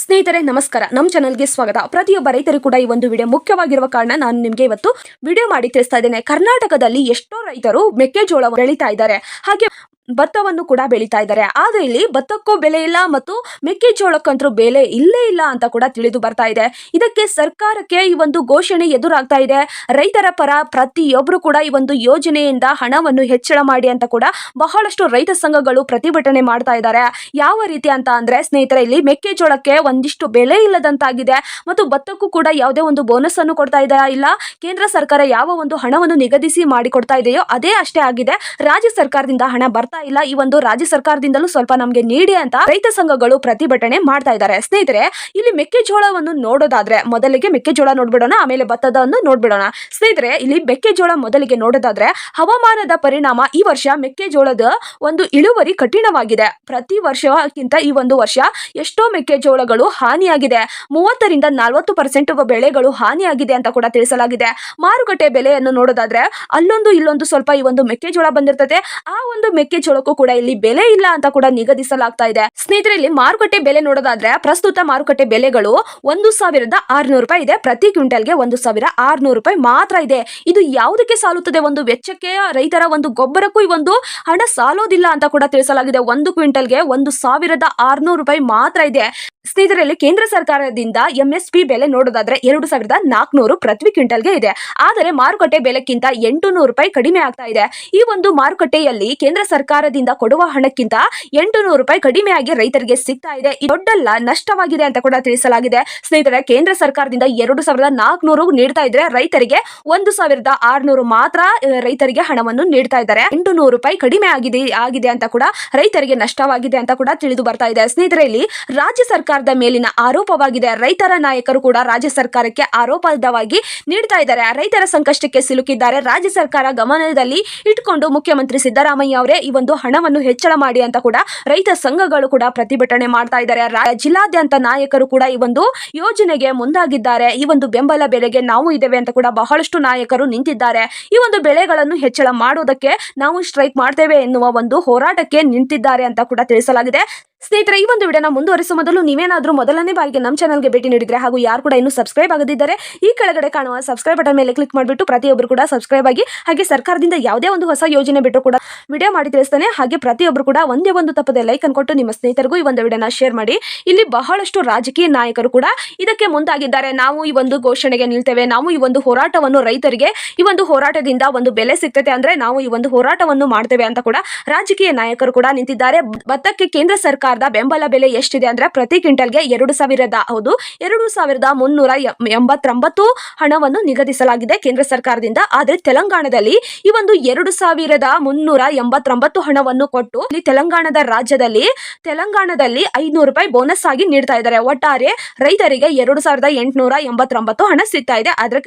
ಸ್ನೇಹಿತರೆ, ನಮಸ್ಕಾರ. ನಮ್ಮ ಚಾನಲ್ಗೆ ಸ್ವಾಗತ. ಪ್ರತಿಯೊಬ್ಬ ರೈತರು ಕೂಡ ಈ ಒಂದು ವಿಡಿಯೋ ಮುಖ್ಯವಾಗಿರುವ ಕಾರಣ ನಾನು ನಿಮಗೆ ಇವತ್ತು ವಿಡಿಯೋ ಮಾಡಿ ತಿಳಿಸ್ತಾ ಇದ್ದೇನೆ. ಕರ್ನಾಟಕದಲ್ಲಿ ಎಷ್ಟೋ ರೈತರು ಮೆಕ್ಕೆಜೋಳ ಬೆಳೀತಾ ಇದ್ದಾರೆ. ಹಾಗೆ ಭತ್ತವನ್ನು ಕೂಡ ಬೆಳೀತಾ ಇದ್ದಾರೆ. ಆದ್ರೆ ಇಲ್ಲಿ ಭತ್ತಕ್ಕೂ ಬೆಲೆ ಇಲ್ಲ ಮತ್ತು ಮೆಕ್ಕೆಜೋಳಕ್ಕಂತೂ ಬೆಲೆ ಇಲ್ಲೇ ಇಲ್ಲ ಅಂತ ಕೂಡ ತಿಳಿದು ಬರ್ತಾ ಇದೆ. ಇದಕ್ಕೆ ಸರ್ಕಾರಕ್ಕೆ ಈ ಒಂದು ಘೋಷಣೆ ಎದುರಾಗ್ತಾ ಇದೆ. ರೈತರ ಪರ ಪ್ರತಿಯೊಬ್ಬರು ಕೂಡ ಈ ಒಂದು ಯೋಜನೆಯಿಂದ ಹಣವನ್ನು ಹೆಚ್ಚಳ ಮಾಡಿ ಅಂತ ಕೂಡ ಬಹಳಷ್ಟು ರೈತ ಸಂಘಗಳು ಪ್ರತಿಭಟನೆ ಮಾಡ್ತಾ ಇದ್ದಾರೆ. ಯಾವ ರೀತಿ ಅಂತ ಅಂದ್ರೆ ಸ್ನೇಹಿತರೆ, ಇಲ್ಲಿ ಮೆಕ್ಕೆಜೋಳಕ್ಕೆ ಒಂದಿಷ್ಟು ಬೆಲೆ ಇಲ್ಲದಂತಾಗಿದೆ ಮತ್ತು ಭತ್ತಕ್ಕೂ ಕೂಡ ಯಾವುದೇ ಒಂದು ಬೋನಸ್ ಅನ್ನು ಕೊಡ್ತಾ ಇದೆ ಇಲ್ಲ? ಕೇಂದ್ರ ಸರ್ಕಾರ ಯಾವ ಒಂದು ಹಣವನ್ನು ನಿಗದಿಸಿ ಮಾಡಿಕೊಡ್ತಾ ಇದೆಯೋ ಅದೇ ಅಷ್ಟೇ ಆಗಿದೆ. ರಾಜ್ಯ ಸರ್ಕಾರದಿಂದ ಹಣ ಬರ್ತಾ ಇಲ್ಲ. ಈ ಒಂದು ರಾಜ್ಯ ಸರ್ಕಾರದಿಂದಲೂ ಸ್ವಲ್ಪ ನಮಗೆ ನೀಡಿ ಅಂತ ರೈತ ಸಂಘಗಳು ಪ್ರತಿಭಟನೆ ಮಾಡ್ತಾ ಇದ್ದಾರೆ. ಸ್ನೇಹಿತರೆ, ಇಲ್ಲಿ ಮೆಕ್ಕೆಜೋಳವನ್ನು ನೋಡೋದಾದ್ರೆ ಮೊದಲಿಗೆ ಮೆಕ್ಕೆಜೋಳ ನೋಡ್ಬಿಡೋಣ, ಆಮೇಲೆ ಭತ್ತದನ್ನು ನೋಡ್ಬಿಡೋಣ. ಸ್ನೇಹಿತರೆ, ಇಲ್ಲಿ ಮೆಕ್ಕೆಜೋಳ ಮೊದಲಿಗೆ ನೋಡೋದಾದ್ರೆ ಹವಾಮಾನದ ಪರಿಣಾಮ ಈ ವರ್ಷ ಮೆಕ್ಕೆಜೋಳದ ಒಂದು ಇಳುವರಿ ಕಠಿಣವಾಗಿದೆ. ಪ್ರತಿ ವರ್ಷಕ್ಕಿಂತ ಈ ಒಂದು ವರ್ಷ ಎಷ್ಟೋ ಮೆಕ್ಕೆಜೋಳಗಳು ಹಾನಿಯಾಗಿದೆ. ಮೂವತ್ತರಿಂದ ನಲವತ್ತು ಪರ್ಸೆಂಟ್ ಬೆಳೆಗಳು ಹಾನಿಯಾಗಿದೆ ಅಂತ ಕೂಡ ತಿಳಿಸಲಾಗಿದೆ. ಮಾರುಕಟ್ಟೆ ಬೆಲೆಯನ್ನು ನೋಡೋದಾದ್ರೆ ಅಲ್ಲೊಂದು ಇಲ್ಲೊಂದು ಸ್ವಲ್ಪ ಈ ಒಂದು ಮೆಕ್ಕೆಜೋಳ ಬಂದಿರ್ತದೆ. ಆ ಒಂದು ಮೆಕ್ಕೆಜೋಳಕ್ಕೂ ಕೂಡ ಇಲ್ಲಿ ಬೆಲೆ ಇಲ್ಲ ಅಂತ ಕೂಡ ನಿಗದಿಸಲಾಗ್ತಾ ಇದೆ. ಸ್ನೇಹಿತರೆ, ಇಲ್ಲಿ ಮಾರುಕಟ್ಟೆ ಬೆಲೆ ನೋಡೋದಾದ್ರೆ ಪ್ರಸ್ತುತ ಮಾರುಕಟ್ಟೆ ಬೆಲೆಗಳು ಒಂದು ಸಾವಿರದ ಆರ್ನೂರು ರೂಪಾಯಿ ಇದೆ. ಪ್ರತಿ ಕ್ವಿಂಟಲ್ಗೆ ಒಂದು ಸಾವಿರ ಆರ್ನೂರು ರೂಪಾಯಿ ಮಾತ್ರ ಇದೆ. ಇದು ಯಾವುದಕ್ಕೆ ಸಾಲುತ್ತದೆ? ಒಂದು ವೆಚ್ಚಕ್ಕೆ ರೈತರ ಒಂದು ಗೊಬ್ಬರಕ್ಕೂ ಈ ಒಂದು ಹಣ ಸಾಲೋದಿಲ್ಲ ಅಂತ ಕೂಡ ತಿಳಿಸಲಾಗಿದೆ. ಒಂದು ಕ್ವಿಂಟಲ್ಗೆ ಒಂದು ಸಾವಿರದ ಆರ್ನೂರು ರೂಪಾಯಿ ಮಾತ್ರ ಇದೆ. ಸ್ನೇಹಿತರಲ್ಲಿ ಕೇಂದ್ರ ಸರ್ಕಾರದಿಂದ ಎಂಎಸ್ಪಿ ಬೆಲೆ ನೋಡೋದಾದ್ರೆ ಎರಡು ಸಾವಿರದ ನಾಲ್ಕುನೂರು ಪ್ರತಿ ಕ್ವಿಂಟಲ್ಗೆ ಇದೆ. ಆದರೆ ಮಾರುಕಟ್ಟೆ ಬೆಲೆಕ್ಕಿಂತ ಎಂಟು ನೂರು ರೂಪಾಯಿ ಕಡಿಮೆ ಆಗ್ತಾ ಇದೆ. ಈ ಒಂದು ಮಾರುಕಟ್ಟೆಯಲ್ಲಿ ಕೇಂದ್ರ ಸರ್ಕಾರದಿಂದ ಕೊಡುವ ಹಣಕ್ಕಿಂತ ಎಂಟು ರೂಪಾಯಿ ರೂಪಾಯಿ ಕಡಿಮೆಯಾಗಿ ರೈತರಿಗೆ ಸಿಗ್ತಾ ಇದೆ. ದೊಡ್ಡಲ್ಲ ನಷ್ಟವಾಗಿದೆ ಅಂತ ಕೂಡ ತಿಳಿಸಲಾಗಿದೆ. ಸ್ನೇಹಿತರೆ, ಕೇಂದ್ರ ಸರ್ಕಾರದಿಂದ ಎರಡು ಸಾವಿರದ ನಾಲ್ಕುನೂರು ನೀಡ್ತಾ ಇದ್ರೆ ರೈತರಿಗೆ ಒಂದು ಸಾವಿರದ ಆರ್ನೂರು ಮಾತ್ರ ರೈತರಿಗೆ ಹಣವನ್ನು ನೀಡ್ತಾ ಇದ್ದಾರೆ. ಎಂಟು ನೂರು ರೂಪಾಯಿ ಕಡಿಮೆ ಆಗಿದೆ ಆಗಿದೆ ಅಂತ ಕೂಡ ರೈತರಿಗೆ ನಷ್ಟವಾಗಿದೆ ಅಂತ ಕೂಡ ತಿಳಿದು ಬರ್ತಾ ಇದೆ. ಸ್ನೇಹಿತರೆ, ಇಲ್ಲಿ ರಾಜ್ಯ ಸರ್ಕಾರದ ಮೇಲಿನ ಆರೋಪವಾಗಿದೆ. ರೈತರ ನಾಯಕರು ಕೂಡ ರಾಜ್ಯ ಸರ್ಕಾರಕ್ಕೆ ಆರೋಪದವಾಗಿ ನೀಡ್ತಾ ಇದ್ದಾರೆ. ರೈತರ ಸಂಕಷ್ಟಕ್ಕೆ ಸಿಲುಕಿದ್ದಾರೆ. ರಾಜ್ಯ ಸರ್ಕಾರ ಗಮನದಲ್ಲಿ ಇಟ್ಕೊಂಡು ಮುಖ್ಯಮಂತ್ರಿ ಸಿದ್ದರಾಮಯ್ಯ ಅವರೇ ಈ ಹಣವನ್ನು ಹೆಚ್ಚಳ ಮಾಡಿ ಅಂತ ಕೂಡ ರೈತ ಸಂಘಗಳು ಕೂಡ ಪ್ರತಿಭಟನೆ ಮಾಡ್ತಾ ಇದ್ದಾರೆ. ಜಿಲ್ಲಾದ್ಯಂತ ನಾಯಕರು ಕೂಡ ಈ ಒಂದು ಯೋಜನೆಗೆ ಮುಂದಾಗಿದ್ದಾರೆ. ಈ ಒಂದು ಬೆಂಬಲ ಬೆಲೆಗೆ ನಾವು ಇದ್ದೇವೆ ಅಂತ ಕೂಡ ಬಹಳಷ್ಟು ನಾಯಕರು ನಿಂತಿದ್ದಾರೆ. ಈ ಒಂದು ಬೆಳೆಗಳನ್ನು ಹೆಚ್ಚಳ ಮಾಡುವುದಕ್ಕೆ ನಾವು ಸ್ಟ್ರೈಕ್ ಮಾಡ್ತೇವೆ ಎನ್ನುವ ಒಂದು ಹೋರಾಟಕ್ಕೆ ನಿಂತಿದ್ದಾರೆ ಅಂತ ಕೂಡ ತಿಳಿಸಲಾಗಿದೆ. ಸ್ನೇಹಿತರೆ, ಈ ಒಂದು ವಿಡಿಯೋನ ಮುಂದುವರಿಸುವ ಮೊದಲು ನೀವೇನಾದರೂ ಮೊದಲನೇ ಬಾರಿಗೆ ನಮ್ಮ ಚಾನಲ್ಗೆ ಭೇಟಿ ನೀಡಿದ್ರೆ ಹಾಗೂ ಯಾರು ಕೂಡ ಇನ್ನೂ ಸಬ್ಸ್ಕ್ರೈಬ್ ಆಗದಿದ್ದರೆ, ಈ ಕೆಳಗಡೆ ಕಾಣುವ ಸಬ್ಸ್ಕ್ರೈಬ್ ಬಟನ್ ಮೇಲೆ ಕ್ಲಿಕ್ ಮಾಡಿಬಿಟ್ಟು ಪ್ರತಿಯೊಬ್ಬರು ಕೂಡ ಸಬ್ಸ್ಕ್ರೈಬ್ ಆಗಿ ಹಾಗೆ ಸರ್ಕಾರದಿಂದ ಯಾವುದೇ ಒಂದು ಹೊಸ ಯೋಜನೆ ಬಿಟ್ಟರು ಕೂಡ ವಿಡಿಯೋ ಮಾಡಿ ತಿಳಿಸ್ತಾನೆ. ಹಾಗೆ ಪ್ರತಿಯೊಬ್ಬರು ಕೂಡ ಒಂದೇ ಒಂದು ತಪ್ಪದೆ ಲೈಕ್ ಅನ್ಕೊಟ್ಟು ನಿಮ್ಮ ಸ್ನೇಹಿತರಿಗೂ ಈ ಒಂದು ವಿಡಿಯೋನ ಶೇರ್ ಮಾಡಿ. ಇಲ್ಲಿ ಬಹಳಷ್ಟು ರಾಜಕೀಯ ನಾಯಕರು ಕೂಡ ಇದಕ್ಕೆ ಮುಂದಾಗಿದ್ದಾರೆ. ನಾವು ಈ ಒಂದು ಘೋಷಣೆಗೆ ನಿಲ್ತೇವೆ. ನಾವು ಈ ಒಂದು ಹೋರಾಟವನ್ನು ರೈತರಿಗೆ, ಈ ಒಂದು ಹೋರಾಟದಿಂದ ಒಂದು ಬೆಲೆ ಸಿಗ್ತದೆ ಅಂದರೆ ನಾವು ಈ ಒಂದು ಹೋರಾಟವನ್ನು ಮಾಡ್ತೇವೆ ಅಂತ ಕೂಡ ರಾಜಕೀಯ ನಾಯಕರು ಕೂಡ ನಿಂತಿದ್ದಾರೆ. ಭತ್ತಕ್ಕೆ ಕೇಂದ್ರ ಸರ್ಕಾರದ ಬೆಂಬಲ ಬೆಲೆ ಎಷ್ಟಿದೆ ಅಂದ್ರೆ ಪ್ರತಿ ಕ್ವಿಂಟಲ್ಗೆ ಎರಡು ಸಾವಿರದ, ಹೌದು, ಎರಡು ಸಾವಿರದ ಮುನ್ನೂರ ಎಂಬತ್ತೊಂಬತ್ತು ಹಣವನ್ನು ನಿಗದಿಸಲಾಗಿದೆ ಕೇಂದ್ರ ಸರ್ಕಾರದಿಂದ. ಆದ್ರೆ ತೆಲಂಗಾಣದಲ್ಲಿ ಈ ಒಂದು ಎರಡು ಸಾವಿರದ ಮುನ್ನೂರ ಎಂಬತ್ತೊಂಬತ್ತು ಹಣವನ್ನು ಕೊಟ್ಟು ಇಲ್ಲಿ ತೆಲಂಗಾಣದ ರಾಜ್ಯದಲ್ಲಿ, ತೆಲಂಗಾಣದಲ್ಲಿ ಐನೂರು ರೂಪಾಯಿ ಬೋನಸ್ ಆಗಿ ನೀಡ್ತಾ ಇದ್ದಾರೆ. ಒಟ್ಟಾರೆ ರೈತರಿಗೆ ಎರಡು ಸಾವಿರದ ಎಂಟುನೂರ ಎಂಬತ್ತೊಂಬತ್ತು ಹಣ ಸಿಗ್ತಾ ಇದೆ. ಆದ್ರೆ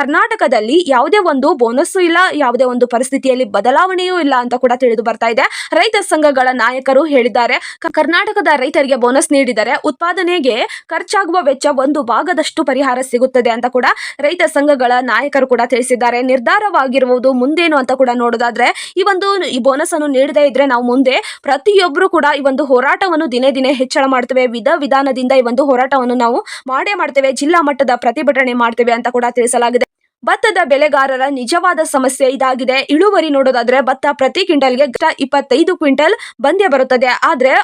ಕರ್ನಾಟಕದಲ್ಲಿ ಯಾವುದೇ ಒಂದು ಬೋನಸ್ ಇಲ್ಲ, ಯಾವುದೇ ಒಂದು ಪರಿಸ್ಥಿತಿಯಲ್ಲಿ ಬದಲಾವಣೆಯೂ ಇಲ್ಲ ಅಂತ ಕೂಡ ತಿಳಿದು ಬರ್ತಾ ಇದೆ. ರೈತ ಸಂಘಗಳ ನಾಯಕರು ಹೇಳಿದ್ದಾರೆ. ಕರ್ನಾಟಕದ ರೈತರಿಗೆ ಬೋನಸ್ ನೀಡಿದರೆ ಉತ್ಪಾದನೆಗೆ ಖರ್ಚಾಗುವ ವೆಚ್ಚ ಒಂದು ಭಾಗದಷ್ಟು ಪರಿಹಾರ ಸಿಗುತ್ತದೆ ಅಂತ ಕೂಡ ರೈತ ಸಂಘಗಳ ನಾಯಕರು ಕೂಡ ತಿಳಿಸಿದ್ದಾರೆ. ನಿರ್ಧಾರವಾಗಿರುವುದು ಮುಂದೇನು ಅಂತ ಕೂಡ ನೋಡೋದಾದ್ರೆ, ಈ ಒಂದು ಈ ಬೋನಸ್ ಅನ್ನು ನೀಡದೇ ಇದ್ರೆ ನಾವು ಮುಂದೆ ಪ್ರತಿಯೊಬ್ಬರು ಕೂಡ ಈ ಒಂದು ಹೋರಾಟವನ್ನು ದಿನೇ ದಿನೇ ಹೆಚ್ಚಳ ಮಾಡ್ತೇವೆ. ವಿಧ ವಿಧಾನದಿಂದ ಈ ಒಂದು ಹೋರಾಟವನ್ನು ನಾವು ಮಾಡೇ ಮಾಡ್ತೇವೆ. ಜಿಲ್ಲಾ ಮಟ್ಟದ ಪ್ರತಿಭಟನೆ ಮಾಡ್ತೇವೆ ಅಂತ ಕೂಡ ತಿಳಿಸಲಾಗಿದೆ. ಭತ್ತದ ಬೆಳೆಗಾರರ ನಿಜವಾದ ಸಮಸ್ಯೆ ಇದಾಗಿದೆ. ಇಳುವರಿ ನೋಡೋದಾದ್ರೆ ಭತ್ತ ಪ್ರತಿ ಕ್ವಿಂಟಲ್ಗೆ ಇಪ್ಪತ್ತೈದು ಕ್ವಿಂಟಲ್ ಬಂದೇ ಬರುತ್ತದೆ. ಆದ್ರೆ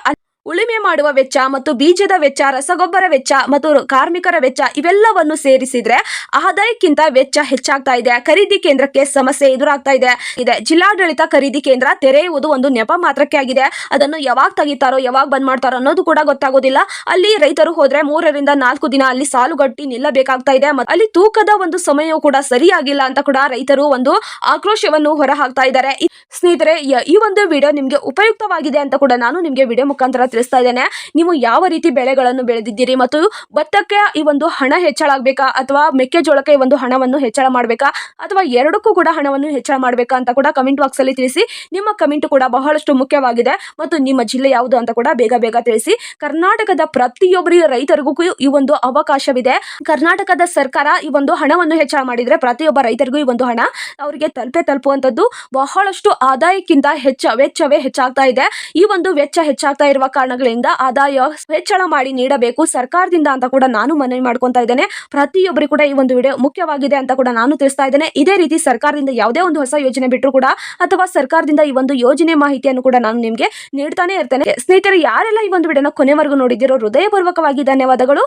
ಉಳುಮೆ ಮಾಡುವ ವೆಚ್ಚ ಮತ್ತು ಬೀಜದ ವೆಚ್ಚ, ರಸಗೊಬ್ಬರ ವೆಚ್ಚ ಮತ್ತು ಕಾರ್ಮಿಕರ ವೆಚ್ಚ ಇವೆಲ್ಲವನ್ನು ಸೇರಿಸಿದ್ರೆ ಆದಾಯಕ್ಕಿಂತ ವೆಚ್ಚ ಹೆಚ್ಚಾಗ್ತಾ ಇದೆ. ಖರೀದಿ ಕೇಂದ್ರಕ್ಕೆ ಸಮಸ್ಯೆ ಎದುರಾಗ್ತಾ ಇದೆ. ಇದೆ. ಜಿಲ್ಲಾಡಳಿತ ಖರೀದಿ ಕೇಂದ್ರ ತೆರೆಯುವುದು ಒಂದು ನೆಪ ಮಾತ್ರಕ್ಕೆ ಆಗಿದೆ ಅದನ್ನು ಯಾವಾಗ ತೆಗಿತಾರೋ, ಯಾವಾಗ ಬಂದ್ ಮಾಡ್ತಾರೋ ಅನ್ನೋದು ಕೂಡ ಗೊತ್ತಾಗೋದಿಲ್ಲ. ಅಲ್ಲಿ ರೈತರು ಹೋದ್ರೆ ಮೂರರಿಂದ ನಾಲ್ಕು ದಿನ ಅಲ್ಲಿ ಸಾಲುಗಟ್ಟಿ ನಿಲ್ಲಬೇಕಾಗ್ತಾ ಇದೆ. ಮತ್ತು ಅಲ್ಲಿ ತೂಕದ ಒಂದು ಸಮಯವು ಕೂಡ ಸರಿಯಾಗಿಲ್ಲ ಅಂತ ಕೂಡ ರೈತರು ಒಂದು ಆಕ್ರೋಶವನ್ನು ಹೊರಹಾಕ್ತಾ ಇದ್ದಾರೆ. ಸ್ನೇಹಿತರೆ ಈ ಒಂದು ವಿಡಿಯೋ ನಿಮ್ಗೆ ಉಪಯುಕ್ತವಾಗಿದೆ ಅಂತ ಕೂಡ ನಾನು ನಿಮ್ಗೆ ವಿಡಿಯೋ ಮುಖಾಂತರ ತಿಳಿಸ್ತಾ ಇದ್ದೇನೆ. ನೀವು ಯಾವ ರೀತಿ ಬೆಳೆಗಳನ್ನು ಬೆಳೆದಿದ್ದೀರಿ ಮತ್ತು ಭತ್ತಕ್ಕೆ ಈ ಒಂದು ಹಣ ಹೆಚ್ಚಳ ಆಗಬೇಕಾ? ಅಥವಾ ಮೆಕ್ಕೆಜೋಳಕ್ಕೆ ಈ ಒಂದು ಹಣವನ್ನು ಹೆಚ್ಚಳ ಮಾಡಬೇಕಾ? ಅಥವಾ ಎರಡಕ್ಕೂ ಕೂಡ ಹಣವನ್ನು ಹೆಚ್ಚಳ ಮಾಡಬೇಕಾ ಅಂತ ಕೂಡ ಕಮೆಂಟ್ ಬಾಕ್ಸ್ ಅಲ್ಲಿ ತಿಳಿಸಿ. ನಿಮ್ಮ ಕಮೆಂಟ್ ಕೂಡ ಬಹಳಷ್ಟು ಮುಖ್ಯವಾಗಿದೆ ಮತ್ತು ನಿಮ್ಮ ಜಿಲ್ಲೆ ಯಾವುದು ಅಂತ ಕೂಡ ಬೇಗ ಬೇಗ ತಿಳಿಸಿ. ಕರ್ನಾಟಕದ ಪ್ರತಿಯೊಬ್ಬರಿಗೂ ರೈತರಿಗೂ ಈ ಒಂದು ಅವಕಾಶವಿದೆ. ಕರ್ನಾಟಕದ ಸರ್ಕಾರ ಈ ಒಂದು ಹಣವನ್ನು ಹೆಚ್ಚಳ ಮಾಡಿದ್ರೆ ಪ್ರತಿಯೊಬ್ಬ ರೈತರಿಗೂ ಈ ಒಂದು ಹಣ ಅವರಿಗೆ ತಲುಪೆ ತಲುಪುವಂಥದ್ದು ಬಹಳಷ್ಟು ಆದಾಯಕ್ಕಿಂತ ಹೆಚ್ಚ ವೆಚ್ಚವೇ ಹೆಚ್ಚಾಗ್ತಾ ಇದೆ. ಈ ಒಂದು ವೆಚ್ಚ ಹೆಚ್ಚಾಗ್ತಾ ಇರುವ ಕಾರಣಗಳಿಂದ ಆದಾಯ ಹೆಚ್ಚಳ ಮಾಡಿ ನೀಡಬೇಕು ಸರ್ಕಾರದಿಂದ ಅಂತ ಕೂಡ ನಾನು ಮನವಿ ಮಾಡ್ಕೊತಾ ಇದ್ದೇನೆ. ಪ್ರತಿಯೊಬ್ಬರಿಗೂ ಕೂಡ ಈ ಒಂದು ವಿಡಿಯೋ ಮುಖ್ಯವಾಗಿದೆ ಅಂತ ಕೂಡ ನಾನು ತಿಳಿಸ್ತಾ ಇದ್ದೇನೆ. ಇದೇ ರೀತಿ ಸರ್ಕಾರದಿಂದ ಯಾವುದೇ ಒಂದು ಹೊಸ ಯೋಜನೆ ಬಿಟ್ಟರು ಕೂಡ ಅಥವಾ ಸರ್ಕಾರದಿಂದ ಈ ಒಂದು ಯೋಜನೆ ಮಾಹಿತಿಯನ್ನು ಕೂಡ ನಾನು ನಿಮಗೆ ನೀಡ್ತಾನೆ ಇರ್ತೇನೆ. ಸ್ನೇಹಿತರೆ, ಯಾರೆಲ್ಲ ಈ ಒಂದು ವಿಡಿಯೋನ ಕೊನೆವರೆಗೂ ನೋಡಿದಿರೋ ಹೃದಯಪೂರ್ವಕವಾಗಿ ಧನ್ಯವಾದಗಳು.